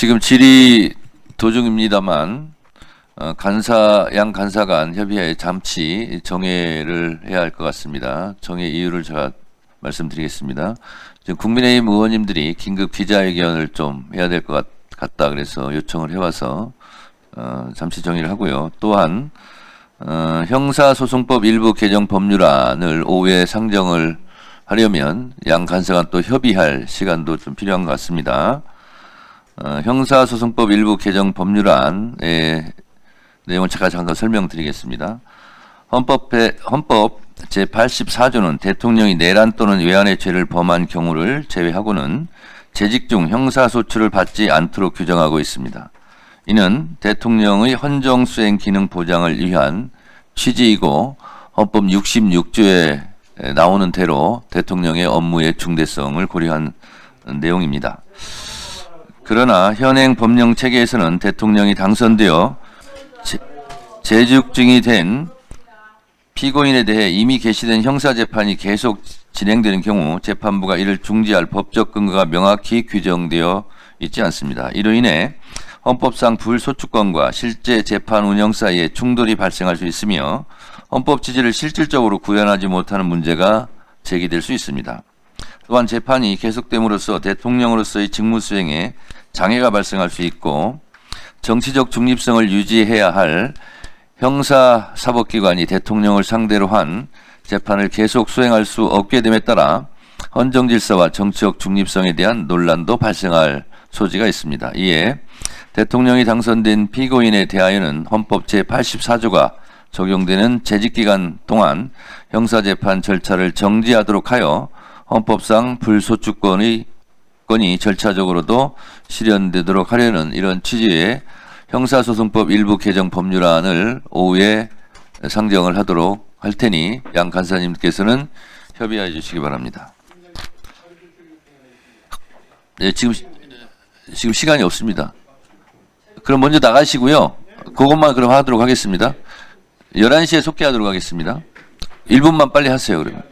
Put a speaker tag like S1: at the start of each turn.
S1: 지금 질의 도중입니다만 어, 간사 양 간사 간 협의하에 잠시 정회를 해야 할 것 같습니다. 정회 이유를 제가 말씀드리겠습니다. 지금 국민의힘 의원님들이 긴급 기자회견을 좀 해야 될 것 같다 그래서 요청을 해와서 어, 잠시 정의를 하고요. 또한 어, 형사소송법 일부 개정 법률안을 오후에 상정을 하려면 양 간사간 또 협의할 시간도 좀 필요한 것 같습니다. 어, 형사소송법 일부 개정 법률안의 내용을 제가 잠깐 설명드리겠습니다. 헌법에, 헌법 제84조는 대통령이 내란 또는 외환의 죄를 범한 경우를 제외하고는 재직 중 형사소출을 받지 않도록 규정하고 있습니다. 이는 대통령의 헌정 수행 기능 보장을 위한 취지이고 헌법 66조에 나오는 대로 대통령의 업무의 중대성을 고려한 내용입니다. 그러나 현행 법령 체계에서는 대통령이 당선되어 제, 재직중이 된 피고인에 대해 이미 개시된 형사 재판이 계속 진행되는 경우 재판부가 이를 중지할 법적 근거가 명확히 규정되어 있지 않습니다. 이로 인해 헌법상 불소추권과 실제 재판 운영 사이에 충돌이 발생할 수 있으며 헌법 취지를 실질적으로 구현하지 못하는 문제가 제기될 수 있습니다. 또한 재판이 계속됨으로써 대통령으로서의 직무 수행에 장애가 발생할 수 있고 정치적 중립성을 유지해야 할 형사 사법기관이 대통령을 상대로 한 재판을 계속 수행할 수 없게 됨에 따라 헌정 질서와 정치적 중립성에 대한 논란도 발생할 소지가 있습니다. 이에 대통령이 당선된 피고인에 대하여는 헌법 제84조가 적용되는 재직기간 동안 형사재판 절차를 정지하도록 하여 헌법상 불소추권의 건이 절차적으로도 실현되도록 하려는 이런 취지의 형사소송법 일부 개정 법률안을 오후에 상정을 하도록 할 테니 양 간사님께서는 협의해 주시기 바랍니다. 네, 지금 시- 지금 시간이 없습니다. 그럼 먼저 나가시고요. 그것만 그럼 하도록 하겠습니다. 11시에 속개하도록 하겠습니다. 1분만 빨리 하세요, 그러면.